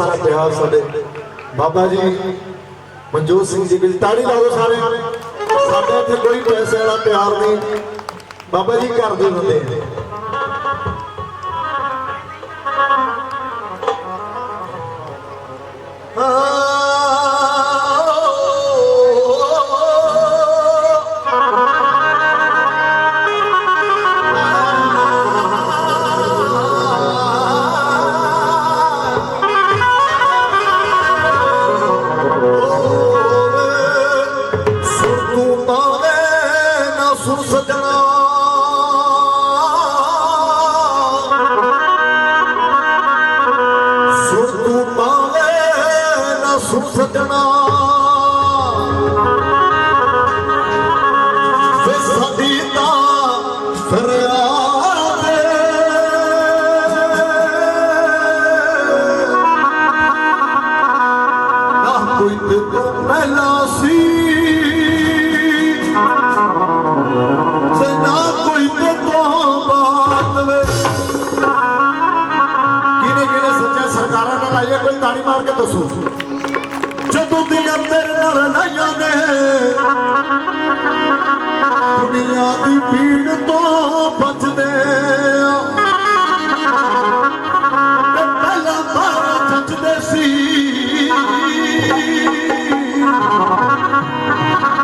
ਸਾਰਾ ਪਿਆਰ ਸਾਡੇ। ਬਾਬਾ ਜੀ, ਮਨਜੋਤ ਸਿੰਘ ਜੀ ਦੀ ਤਾੜੀ ਲਾ ਦਿਓ ਸਾਰੇ। ਸਾਡੇ ਇੱਥੇ ਕੋਈ ਪੈਸੇ ਵਾਲਾ ਪਿਆਰ ਨਹੀਂ। ਬਾਬਾ ਜੀ, ਘਰ ਦੇ ਬੰਦੇ ਆ। ਨਾ ਕੋਈ ਕੇ ਦੱਸੋ ਜਦੋਂ ਦੀਆਂ ਤੇਰੇ ਨਾਲ ਲਾਈਆਂ ਨੇ, ਦੁਨੀਆ ਦੀ ਭੀੜ ਤੋਂ ਬਚਦੇ ਆ। ਤੇ ਪਹਿਲਾਂ ਬਾਹਰ ਜੱਜਦੇ ਸੀ।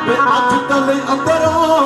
ਤੇ ਅੱਜ ਕੱਲ ਅੰਦਰੋਂ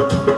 number two.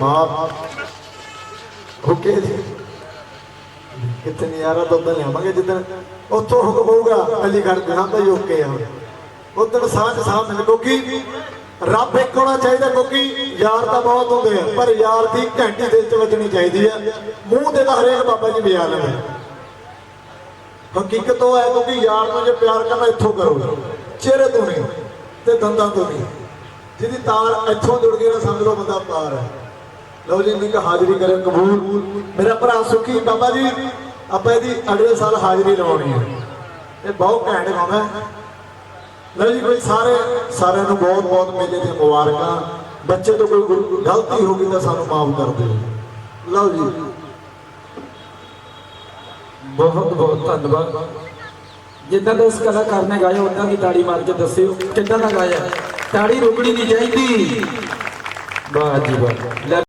ਮਾਫ। ਓਕੇ ਜੀ। ਕਿਤੇ ਨਜ਼ਾਰਾ ਤਾਂ ਲਿਆਵਾਂਗੇ ਜਿੱਦਣ ਉੱਥੋਂ ਹੁਕਮ ਹੋਊਗਾ, ਅਲੀਗੜ੍ਹ ਦੇ ਹਾਂ ਤਾਂ ਆ। ਉਦੋਂ ਸਾਂਝ ਸਾਹ ਕਿਉਂਕਿ ਰੱਬ ਇੱਕ ਹੋਣਾ ਚਾਹੀਦਾ ਕਿਉਂਕਿ ਯਾਰ ਤਾਂ ਬਹੁਤ ਹੁੰਦੇ ਆ, ਪਰ ਯਾਰ ਦੀ ਘੰਟੀ ਦਿਲ 'ਚ ਵੱਜਣੀ ਚਾਹੀਦੀ ਆ। ਮੂੰਹ ਤੇ ਤਾਂ ਹਰੇਕ ਬਾਬਾ ਜੀ ਬਿਆ ਲੈਂਦੇ ਹਕੀਕਤ ਉਹ ਹੈ ਕਿਉਂਕਿ ਯਾਰ ਨੂੰ ਜੇ ਪਿਆਰ ਕਰਨਾ ਇੱਥੋਂ ਕਰੋ। ਚਿਹਰੇ ਤੋਂ ਨਹੀਂ ਤੇ ਦੰਦਾਂ ਤੋਂ ਨਹੀਂ। ਜਿਹਦੀ ਤਾਰ ਇੱਥੋਂ ਜੁੜ ਗਈ ਨਾ ਸਮਝ ਲਓ ਬੰਦਾ ਪਾਰ ਹੈ। ਲਓ ਜੀ, ਇੰਨੀ ਹਾਜ਼ਰੀ ਕਰੇ ਕਬੂਲ। ਮੇਰਾ ਭਰਾ ਸੁਖੀ, ਬਾਬਾ ਜੀ, ਆਪਾਂ ਇਹਦੀ ਅਗਲੇ ਸਾਲ ਹਾਜ਼ਰੀ ਲਵਾਉਣੀ ਹੈ। ਇਹ ਬਹੁਤ ਘੈਂਟ ਗਾਉਂਦਾ ਹੈ। ਲਓ ਜੀ, ਕੋਈ ਸਾਰੇ, ਸਾਰਿਆਂ ਨੂੰ ਬਹੁਤ ਬਹੁਤ ਮੇਲੇ ਦੀਆਂ ਮੁਬਾਰਕਾਂ। ਬੱਚੇ ਤੋਂ ਕੋਈ ਗਲਤੀ ਹੋ ਗਈ ਤਾਂ ਸਾਨੂੰ ਮਾਫ ਕਰ ਦਿਓ। ਲਓ ਜੀ। ਬਹੁਤ ਬਹੁਤ ਧੰਨਵਾਦ। ਜਿੱਦਾਂ ਦਾ ਇਸ ਕਲਾਕਾਰ ਨੇ ਗਾਇਆ ਉਦਾਂ ਦੀ ਤਾੜੀ ਮਾਰ ਕੇ ਦੱਸਿਓ, ਕਿੱਦਾਂ ਦਾ ਗਾਇਆ? ਤਾੜੀ ਰੁਕਣੀ ਨਹੀਂ ਚਾਹੀਦੀ। ਵਾਹ ਜੀ ਵਾਹ।